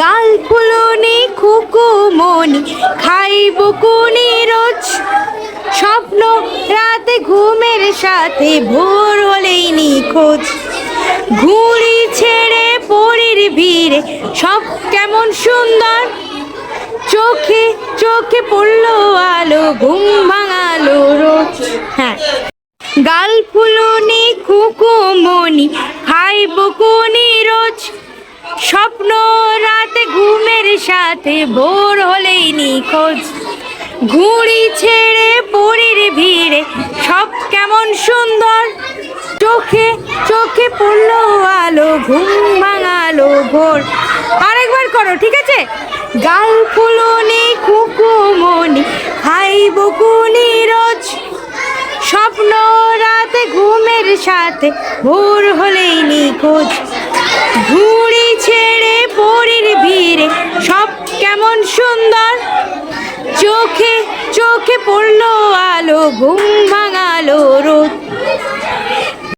গাল ফুলনি খুকুমনি খাইব কুনি রোজ। স্বপ্ন রাতে ঘুমের সাথে ভোর হলেই নিখোঁজ ঘুড়ি ছেড়ে পরির ভিড়ে, সব কেমন সুন্দর। চোখে চোখে পড়ল আলো, ঘুম ভাঙালো রোজ। হ্যাঁ। গাল ফুলনি খুকুমনি খাইব কুনি রোজ। সাথে ভোর হলেই নিখোঁজ। ঘুড়ি ছেড়ে পরির ভিড়ে সব কেমন সুন্দর। চোখে চোখে পড়ল আলো, ঘুম ভাঙালো ভোর। আরেকবার করো, ঠিক আছে? গাল ফুলনি, কুকুমনি খাইব কুনি রোজ। স্বপ্ন রাতে ঘুমের সাথে ভোর হলেই নিখোঁজ। চোখে পড়ল আলো ঘুম ভাঙালো রোদ।